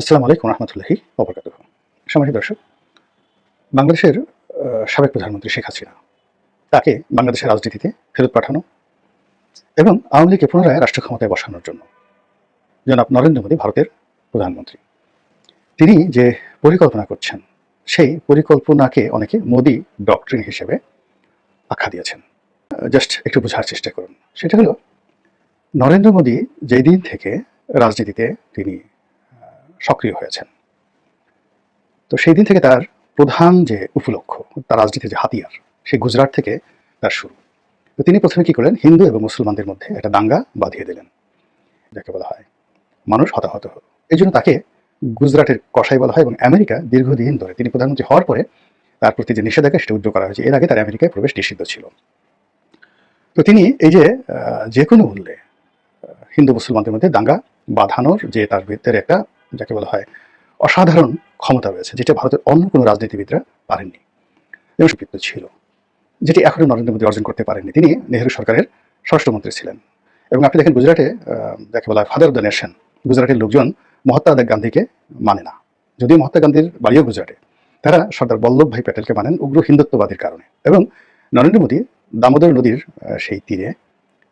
আসসালামু আলাইকুম রহমতুল্লাহি অবরকাত সম্মানিত দর্শক, বাংলাদেশের সাবেক প্রধানমন্ত্রী শেখ হাসিনা, তাকে বাংলাদেশের রাজনীতিতে ফেরত পাঠানো এবং আওয়ামী লীগকে পুনরায় রাষ্ট্র ক্ষমতায় বসানোর জন্য জনাব নরেন্দ্র মোদী ভারতের প্রধানমন্ত্রী। তিনি যে পরিকল্পনা করছেন, সেই পরিকল্পনাকে অনেকে মোদী ডক্ট্রিন হিসেবে আখ্যা দিয়েছেন। জাস্ট একটু বোঝার চেষ্টা করুন। সেটা হলো, নরেন্দ্র মোদী যেই দিন থেকে রাজনীতিতে তিনি সক্রিয় তো সেই দিন থেকে তার প্রধান যে উপলক্ষ, তার রাজনীতির যে হাতিয়ার সেই গুজরাট থেকে তার শুরু। তো তিনি প্রথমে কি করলেন? হিন্দু এবং মুসলমানদের মধ্যে একটা দাঙ্গা বাঁধিয়ে দিলেন, যাকে বলা হয় মানুষ হতাহত। হল এই জন্য তাকে গুজরাটের কসাই বলা হয় এবং আমেরিকা দীর্ঘদিন ধরে, তিনি প্রধানমন্ত্রী হওয়ার পরে তার প্রতি যে নিষেধাজ্ঞা, সেটা উদ্যোগ করা হয়েছে। এর আগে তার আমেরিকায় প্রবেশ নিষিদ্ধ ছিল। তো তিনি এই যে যে কোনো মূল্যে হিন্দু মুসলমানদের মধ্যে দাঙ্গা বাঁধানোর যে তার ভিতরে একটা যাকে বলা হয় অসাধারণ ক্ষমতা রয়েছে, যেটা ভারতের অন্য কোনো রাজনীতিবিদরা পারেননি। এবং সুপৃত্ত ছিল, যেটি এখনও নরেন্দ্র মোদী অর্জন করতে পারেননি। তিনি নেহরু সরকারের স্বরাষ্ট্রমন্ত্রী ছিলেন। এবং আপনি দেখেন গুজরাটে যাকে বলা হয় ফাদার অফ দ্য নেশন গুজরাটের লোকজন মহাত্মা গান্ধীকে মানে না। যদিও মহাত্মা গান্ধীর বাড়িও গুজরাটে, তারা সর্দার বল্লভভাই প্যাটেলকে মানেন উগ্র হিন্দুত্ববাদীর কারণে। এবং নরেন্দ্র মোদী দামোদর নদীর সেই তীরে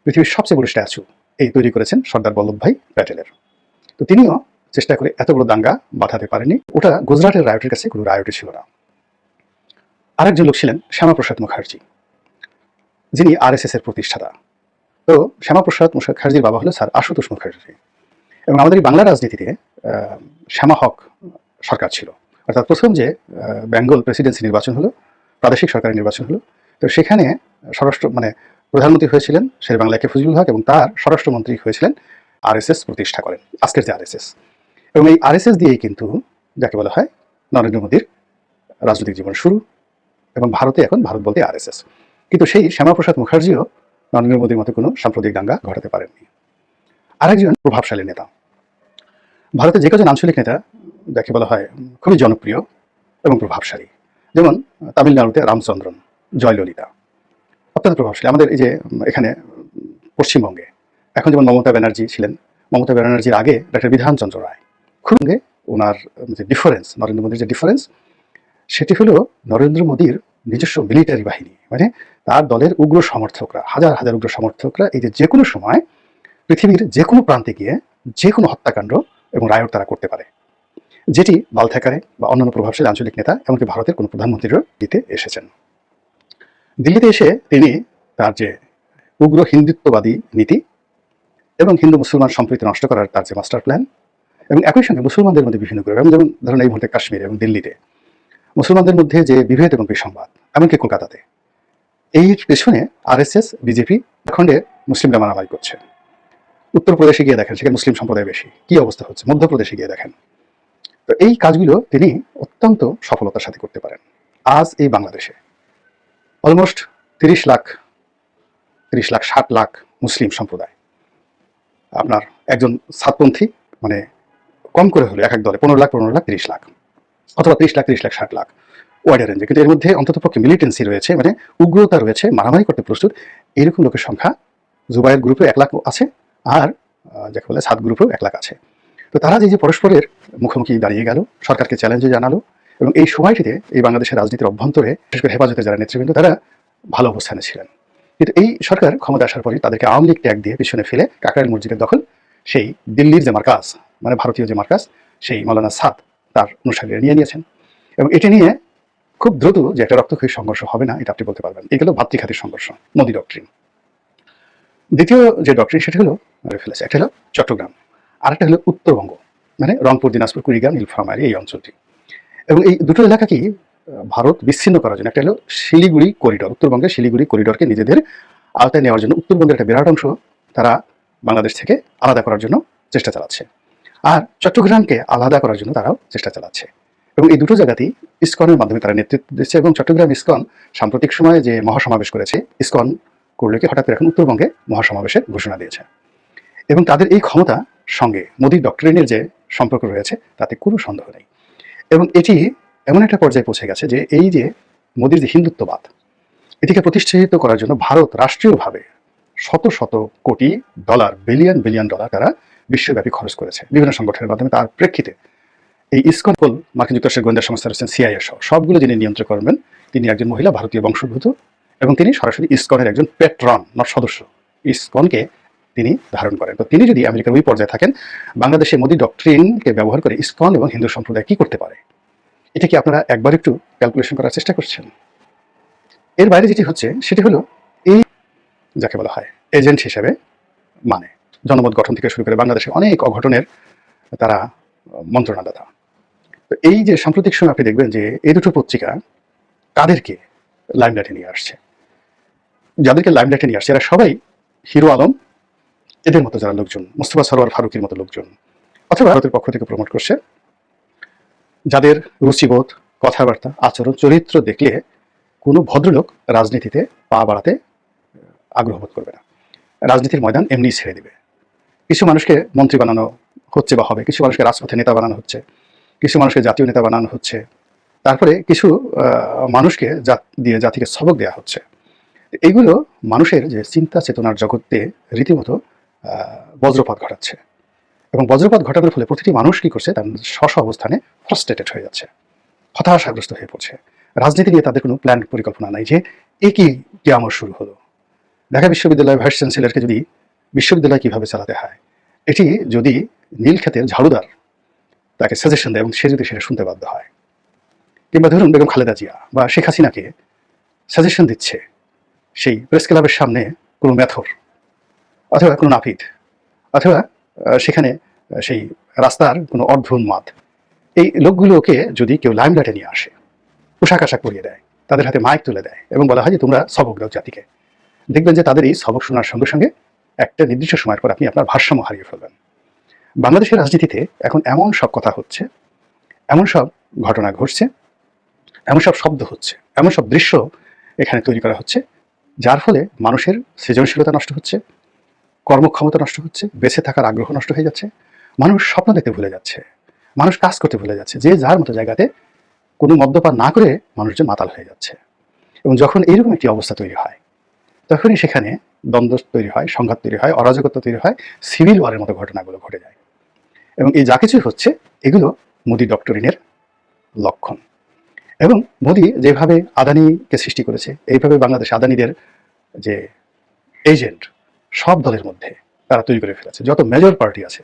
পৃথিবীর সবচেয়ে বড় স্ট্যাচু এই তৈরি করেছেন সর্দার বল্লভভাই প্যাটেলের। তো তিনিও চেষ্টা করে এত বড় দাঙ্গা বাঁধাতে পারেনি। ওটা গুজরাটের রায়টের কাছে কোনো রায়টে ছিল না। আরেকজন লোক ছিলেন শ্যামাপ্রসাদ মুখার্জি, যিনি আরএসএস এর প্রতিষ্ঠাতা। তো শ্যামাপ্রসাদ মুখার্জির বাবা হলো স্যার আশুতোষ মুখার্জি এবং আমাদের বাংলা রাজনীতিতে শ্যামা হক সরকার ছিল। অর্থাৎ প্রথম যে বেঙ্গল প্রেসিডেন্সি নির্বাচন হলো, প্রাদেশিক সরকারের নির্বাচন হলো, তো সেখানে স্বরাষ্ট্র মানে প্রধানমন্ত্রী হয়েছিলেন শের বাংলা কে ফজলুল হক এবং তার স্বরাষ্ট্রমন্ত্রী হয়েছিলেন আরএসএস প্রতিষ্ঠা করেন, আজকের যে আরএসএস। এবং এই আরএসএস দিয়েই কিন্তু যাকে বলা হয় নরেন্দ্র মোদীর রাজনৈতিক জীবন শুরু এবং ভারতে এখন ভারত বলতে আরএসএস কিন্তু সেই শ্যামাপ্রসাদ মুখার্জিও নরেন্দ্র মোদীর মতো কোনো সাম্প্রদায়িক দাঙ্গা ঘটাতে পারেননি। আরেকজন প্রভাবশালী নেতা। ভারতে যে কজন আঞ্চলিক নেতা যাকে বলা হয় খুবই জনপ্রিয় এবং প্রভাবশালী, যেমন তামিলনাড়ুতে রামচন্দ্রন, জয়ললিতা, অত্যন্ত প্রভাবশালী। আমাদের এই যে এখানে পশ্চিমবঙ্গে এখন যেমন মমতা ব্যানার্জি ছিলেন, মমতা ব্যানার্জির আগে ডক্টর বিধানচন্দ্র রায় সঙ্গে ওনার, যে ডিফারেন্স নরেন্দ্র মোদীর যে ডিফারেন্স সেটি হলো নরেন্দ্র মোদীর নিজস্ব মিলিটারি বাহিনী। মানে তার দলের উগ্র সমর্থকরা, হাজার হাজার উগ্র সমর্থকরা এই যে কোনো সময় পৃথিবীর যে কোনো প্রান্তে গিয়ে যে কোনো হত্যাকাণ্ড এবং রায়ট তারা করতে পারে। যেটি বালথ্যাকারে বা অন্যান্য প্রভাবশালী আঞ্চলিক নেতা, এমনকি ভারতের কোনো প্রধানমন্ত্রীরও দিতে এসেছেন। দিল্লিতে এসে তিনি তার যে উগ্র হিন্দুত্ববাদী নীতি এবং হিন্দু মুসলমান সম্প্রীতি নষ্ট করার তার যে মাস্টার প্ল্যান এবং একই সঙ্গে মুসলমানদের মধ্যে বিভিন্ন গ্রুপ এবং যেমন ধরুন এই মুহূর্তে কাশ্মীর এবং দিল্লিতে, মুসলমানদের মধ্যে যে বিভেদ এবং বিসংবাদ, এমনকি কলকাতাতে, এই পেছনে আরএসএস, বিজেপি খণ্ডে মুসলিমরা মারামারি করছে। উত্তরপ্রদেশে গিয়ে দেখেন, সেখানে মুসলিম সম্প্রদায় বেশি। কি অবস্থা হচ্ছে? মধ্যপ্রদেশে গিয়ে দেখেন। তো এই কাজগুলো তিনি অত্যন্ত সফলতার সাথে করতে পারেন। আজ এই বাংলাদেশে অলমোস্ট তিরিশ লাখ তিরিশ লাখ, ষাট লাখ মুসলিম সম্প্রদায়। আপনার একজন সাতপন্থী মানে কম করে হলো এক এক দলে পনেরো লাখ পনেরো লাখ, তিরিশ লাখ অথবা তিরিশ লাখ তিরিশ লাখ, ষাট লাখ ওয়াইডার রেঞ্জে কিন্তু এর মধ্যে অন্তত পক্ষে মিলিটেন্সি রয়েছে মানে উগ্রতা রয়েছে, মারামারি করতে প্রস্তুত, এরকম লোকের সংখ্যা জুবাইয়ের গ্রুপে এক লাখ আছে আর যাকে বলে সাত গ্রুপেও এক লাখ আছে। তো তারা যে যে পরস্পরের মুখোমুখি দাঁড়িয়ে গেল, সরকারকে চ্যালেঞ্জে জানালো এবং এই সময়টিতে এই বাংলাদেশের রাজনীতির অভ্যন্তরে, বিশেষ করে হেফাজতে যারা নেতৃবৃন্দ, তারা ভালো অবস্থানে ছিলেন। কিন্তু এই সরকার ক্ষমতা আসার পরে তাদেরকে আওয়ামী লীগ ট্যাগ দিয়ে পিছনে ফেলে কাকরাইল মসজিদের দখল, সেই দিল্লির যে মার্কাজ মানে ভারতীয় যে মার্কাস, সেই মৌলানা সাদ তার অনুসারীরা নিয়ে নিয়েছেন। এবং এটি নিয়ে খুব দ্রুত যে একটা রক্তক্ষয়ী সংঘর্ষ হবে না, এটা আপনি বলতে পারবেন এগুলো ভাতৃঘাতের সংঘর্ষ, মোদী ডক্ট্রিন দ্বিতীয় যে ডক্ট্রিন সেটা হলো ফেলেছে। একটা হলো চট্টগ্রাম, আরেকটা হলো উত্তরবঙ্গ মানে রংপুর, দিনাজপুর, কুড়িগ্রাম, নীলফামারী, এই অঞ্চলটি। এবং এই দুটো এলাকাকেই ভারত বিচ্ছিন্ন করার জন্য, একটা হলো শিলিগুড়ি করিডর উত্তরবঙ্গের শিলিগুড়ি করিডরকে নিজেদের আওতায় নেওয়ার জন্য, উত্তরবঙ্গের একটা বিরাট অংশ তারা বাংলাদেশ থেকে আলাদা করার জন্য চেষ্টা চালাচ্ছে। আর চট্টগ্রামকে আলাদা করার জন্য তারাও চেষ্টা চালাচ্ছে। এবং এই দুটো জায়গাতেই ইসকনের মাধ্যমে তারা নেতৃত্ব দিচ্ছে এবং চট্টগ্রাম ইসকন সাম্প্রতিক সময়ে যে মহাসমাবেশ করেছে, ইসকন করলে কি হঠাৎ করে এখন উত্তরবঙ্গে মহাসমাবেশের ঘোষণা দিয়েছে। এবং তাদের এই ক্ষমতা সঙ্গে মোদী ডক্টরিনের যে সম্পর্ক রয়েছে, তাতে কোনো সন্দেহ নেই। এবং এটি এমন একটা পর্যায়ে পৌঁছে গেছে যে এই যে মোদীর যে হিন্দুত্ববাদ, এটিকে প্রতিষ্ঠিত করার জন্য ভারত রাষ্ট্রীয়ভাবে শত শত কোটি ডলার বিলিয়ন বিলিয়ন ডলার তারা বিশ্বব্যাপী খরচ করেছে। বিভিন্ন সংগঠনের মাধ্যমে তার প্রেক্ষিতে এই ইসকন পোল মার্কিন যুক্তরাষ্ট্রের গোয়েন্দা সংস্থা রয়েছেন সিআইএ সহ। সবগুলো যিনি নিয়ন্ত্রণ করবেন, তিনি একজন মহিলা, ভারতীয় বংশোদ্ভূত, এবং তিনি সরাসরি ইসকনের একজন পেট্রন নট সদস্য। ইসকনকে তিনি ধারণ করেন। তো তিনি যদি আমেরিকার ওই পর্যায়ে থাকেন, বাংলাদেশে মোদী ডক্ট্রিনকে ব্যবহার করে ইসকন এবং হিন্দু সম্প্রদায় কি করতে পারে? এটা কি আপনারা একবার একটু ক্যালকুলেশন করার চেষ্টা করছেন? এর বাইরে যেটি হচ্ছে, সেটি হলো এই, যাকে বলা হয়, এজেন্ট হিসেবে মানে। জনমত গঠন থেকে শুরু করে বাংলাদেশে অনেক অঘটনের তারা মন্ত্রণাদাতা। তো এই যে সাম্প্রতিক সময় আপনি দেখবেন যে এই দুটো পত্রিকা তাদেরকে লাইমলাইটে নিয়ে আসছে। যাদেরকে লাইমলাইটে নিয়ে আসছে, এরা সবাই হিরো আলম, এদের মতো যারা লোকজন, মুস্তফা সরোয়ার ফারুকের মতো লোকজন, অথবা ভারতের পক্ষ থেকে প্রমোট করছে, যাদের রুচিবোধ, কথাবার্তা, আচরণ, চরিত্র দেখলে কোনো ভদ্রলোক রাজনীতিতে পা বাড়াতে আগ্রহ বোধ করবে না। রাজনীতির ময়দান এমনি ছেড়ে দিবে। কিছু মানুষকে মন্ত্রী বানানো হচ্ছে বা হবে, কিছু মানুষকে রাজপথে নেতা বানানো হচ্ছে, কিছু মানুষকে জাতীয় নেতা বানানো হচ্ছে। তারপরে কিছু মানুষকে জাত দিয়ে, জাতিকে সবক দেওয়া হচ্ছে। এইগুলো মানুষের যে চিন্তা চেতনার জগতে রীতিমতো বজ্রপাত ঘটাচ্ছে। এবং বজ্রপাত ঘটানোর ফলে প্রতিটি মানুষ কি করছে? তার স্ব অবস্থানে ফ্রাস্ট্রেটেড হয়ে যাচ্ছে, হতাশাগ্রস্ত হয়ে পড়ছে। রাজনীতি নিয়ে তাদের কোনো প্ল্যান পরিকল্পনা নাই যে, এ কি কেমন শুরু হলো? ঢাকা বিশ্ববিদ্যালয় ভাইস চ্যান্সেলরকে যদি বিশ্ববিদ্যালয় কীভাবে চালাতে হয়? এটি যদি নীলক্ষেতের ঝাড়ুদার তাকে সাজেশন দেয় এবং সে যদি সেটা শুনতে বাধ্য হয়। কিংবা ধরুন বেগম খালেদা জিয়া বা শেখ হাসিনাকে সাজেশন দিচ্ছে সেই প্রেস ক্লাবের সামনে কোনো মেথর অথবা কোনো নাপিত অথবা সেখানে সেই রাস্তার কোনো অর্ধোন্মাদ এই লোকগুলোকে যদি কেউ লাইমলাইটে নিয়ে আসে, পোশাক আশাক করিয়ে দেয়, তাদের হাতে মাইক তুলে দেয় এবং বলা হয় যে তোমরা সবক দাও জাতিকে। দেখবেন যে তাদের এই সবক শোনার সঙ্গে সঙ্গে একটা নির্দিষ্ট সময়ের পর আপনি আপনার ভারসাম্য হারিয়ে ফেলবেন। বাংলাদেশের রাজনীতিতে এখন এমন সব কথা হচ্ছে, এমন সব ঘটনা ঘটছে, এমন সব শব্দ হচ্ছে, এমন সব দৃশ্য এখানে তৈরি করা হচ্ছে, যার ফলে মানুষের সৃজনশীলতা নষ্ট হচ্ছে, কর্মক্ষমতা নষ্ট হচ্ছে, বেঁচে থাকার আগ্রহ নষ্ট হয়ে যাচ্ছে, মানুষ স্বপ্ন দেখতে ভুলে যাচ্ছে, মানুষ কাজ করতে ভুলে যাচ্ছে, যে যার মতো জায়গাতে কোনো মদ্যপান না করে মানুষজন মাতাল হয়ে যাচ্ছে। এবং যখন এইরকম একটি অবস্থা তৈরি হয় তখনই সেখানে দ্বন্দ্ব তৈরি হয়, সংঘাত তৈরি হয়, অরাজকতা তৈরি হয় সিভিল ওয়ারের মতো ঘটনাগুলো ঘটে যায়। এবং এই যা কিছুই হচ্ছে, এগুলো মোদি ডক্টরিনের লক্ষণ। এবং মোদি যেভাবে আদানিকে সৃষ্টি করেছে, এইভাবে বাংলাদেশ আদানিদের যে এজেন্ট সব দলের মধ্যে তারা তৈরি করে ফেলেছে। যত মেজর পার্টি আছে